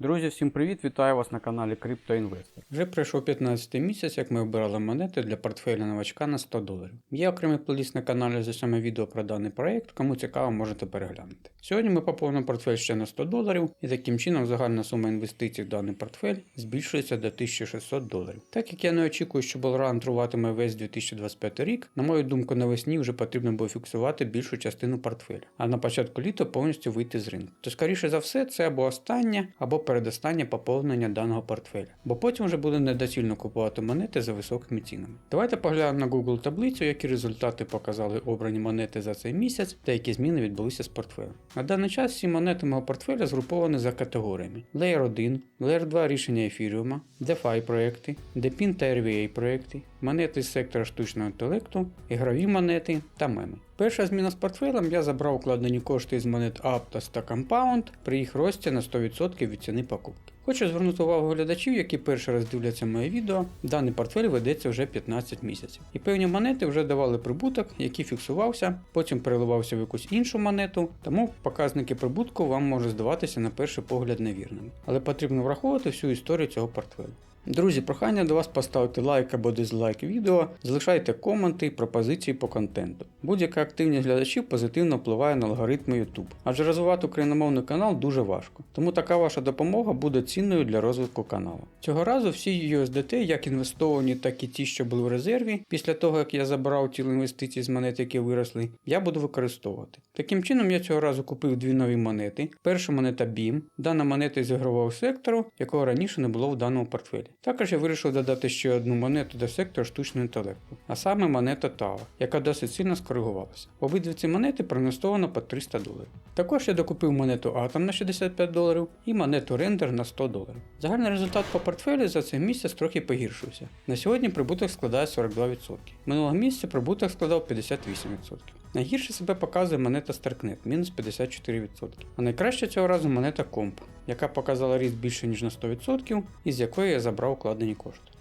Друзі, всім привіт! Вітаю вас на каналі CryptoInvestor. Вже пройшов 15 місяць, як ми обирали монети для портфеля новачка на 100 доларів. Є окремий плейліст на каналі з саме відео про даний проект, кому цікаво, можете переглянути. Сьогодні ми поповнимо портфель ще на 100 доларів, і таким чином загальна сума інвестицій в даний портфель збільшується до 1600 доларів. Так як я не очікую, що Bullrun триватиме весь 2025 рік, на мою думку, навесні вже потрібно було фіксувати більшу частину портфеля, а на початку літа повністю вийти з ринку. То скоріше за все, це або останнє, або передостаннє поповнення даного портфеля, бо потім вже буде недоцільно купувати монети за високими цінами. Давайте поглянемо на Google таблицю, які результати показали обрані монети за цей місяць та які зміни відбулися з портфелем. На даний час всі монети мого портфеля згруповані за категоріями: Layer 1, Layer 2 рішення ефіріума, DeFi проекти, DePIN та RVA проекти, монети з сектора штучного інтелекту, ігрові монети та меми. Перша зміна з портфелем я забрав укладені кошти із монет Aptos та Compound при їх рості на 100% від ціни покупки. Хочу звернути увагу глядачів, які перший раз дивляться моє відео. Даний портфель ведеться вже 15 місяців. І певні монети вже давали прибуток, який фіксувався, потім переливався в якусь іншу монету, тому показники прибутку вам можуть здаватися на перший погляд невірними. Але потрібно враховувати всю історію цього портфелю. Друзі, прохання до вас поставити лайк або дизлайк відео, залишайте коменти і пропозиції по контенту. Будь-яка активність глядачів позитивно впливає на алгоритми YouTube, адже розвивати україномовний канал дуже важко, тому така ваша допомога буде цінною для розвитку каналу. Цього разу всі USDT, як інвестовані, так і ті, що були в резерві, після того як я забрав ті інвестиції з монет, які виросли, я буду використовувати. Таким чином, я цього разу купив дві нові монети. Перша монета BIM, дана монета з ігрового сектору, якого раніше не було в даному портфелі. Також я вирішив додати ще одну монету до сектору штучного інтелекту, а саме монета TAO, яка досить сильно скоригувалася. Обидві ці монети проінвестовано по 300 доларів. Також я докупив монету Atom на 65 доларів і монету Render на 100 доларів. Загальний результат по портфелю за цей місяць трохи погіршився. На сьогодні прибуток складає 42%. Минулого місяця прибуток складав 58%. Найгірше себе показує монета Starknet мінус 54%. А найкраще цього разу монета Comp, яка показала ріст більше ніж на 100%, із якої я забрав укладені кошти.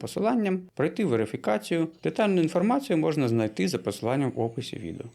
посиланням, пройти верифікацію. Детальну інформацію можна знайти за посиланням в описі відео.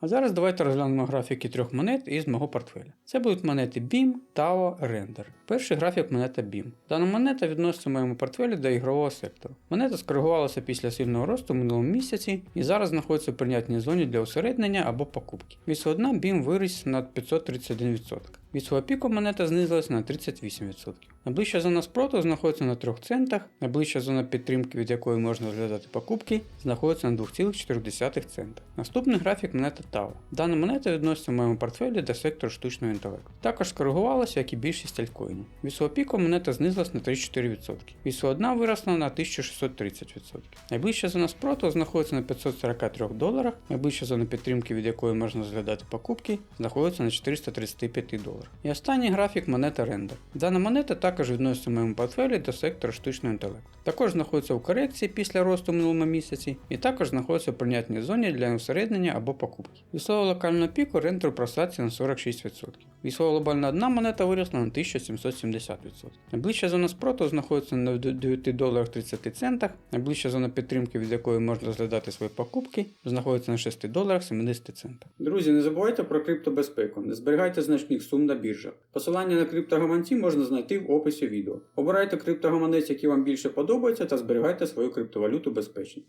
А зараз давайте розглянемо графіки трьох монет із мого портфеля. Це будуть монети BIM, TAO, Render. Перший графік монета BIM. Дана монета відноситься в моєму портфелі до ігрового сектору. Монета скоригувалася після сильного росту в минулому місяці і зараз знаходиться в прийнятній зоні для усереднення або покупки. Від свого дна BIM виріс на 531%. Від свого піку монета знизилась на 38%. Найближча зона спроту знаходиться на 3 центах, найближча зона підтримки, від якої можна розглядати покупки, знаходиться на 2,4 цента. Наступний графік монета TAO. Дана монета відноситься в моєму портфелі до сектору штучного інтелекту. Також скоригувалася, як і більшість альткоїнів. Від свого піку монета знизилась на 34%. Від свого дна виросла на 1630%. Найближча зона спроту знаходиться на 543 доларах, найближча зона підтримки, від якої можна розглядати покупки, знаходиться на 435 доларах. І останній графік монета Render. Дана монета також відноситься в моєму портфелі до сектора штучного інтелекту. Також знаходиться у корекції після росту в минулому місяці, і також знаходиться в прийнятній зоні для усереднення або покупки. До свого локального піку рендер просадці на 46%. Від свого глобального дна монета виросла на 1770%. Найближча зона спроту знаходиться на 9 доларах 30 центах, найближча зона підтримки, від якої можна розглядати свої покупки, знаходиться на 6 доларах 70 центах. Друзі, не забувайте про криптобезпеку, не зберігайте значних сум на біржах. Посилання на криптогаманці можна знайти в описі відео. Обирайте криптогаманець, який вам більше подобається, та зберігайте свою криптовалюту безпечно.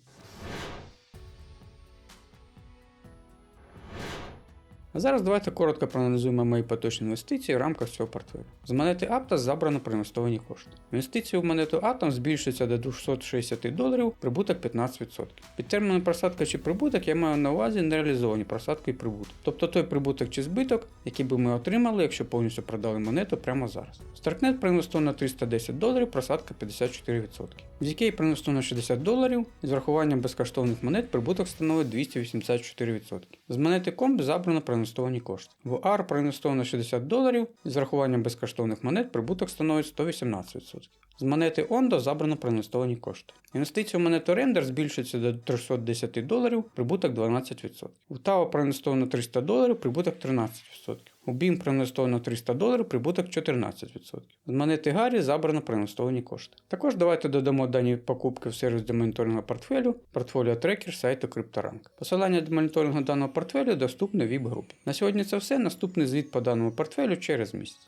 А зараз давайте коротко проаналізуємо мої поточні інвестиції в рамках цього портфелю. З монети Aptos забрано проінвестовані кошти. Інвестиції в монету Atom збільшуються до 260 доларів, прибуток 15%. Під терміном просадка чи прибуток я маю на увазі нереалізовані просадки і прибуток. Тобто той прибуток чи збиток, який би ми отримали, якщо повністю продали монету прямо зараз. Starknet проінвестовано 310 доларів, просадка 54%. В ZK проінвестовано 60 доларів, з врахуванням безкоштовних монет прибуток становить 284%. З монети Comp забрано проінвестовано проінвестовані кошти. В AR проінвестовано 60 доларів, з рахуванням безкоштовних монет прибуток становить 118%. З монети Ondo забрано проінвестовані кошти. Інвестиції в монету Render збільшуються до 310 доларів, прибуток 12%. У TAO проінвестовано 300 доларів, прибуток 13%. У BIM проінвестовано 300 доларів, прибуток 14%. З монети Гаррі забрано проінвестовані кошти. Також давайте додамо дані покупки в сервіс для моніторингу портфелю, портфоліо трекер сайту CryptoRank. Посилання до моніторингу даного портфелю доступне в VIP-групі. На сьогодні це все. Наступний звіт по даному портфелю через місяць.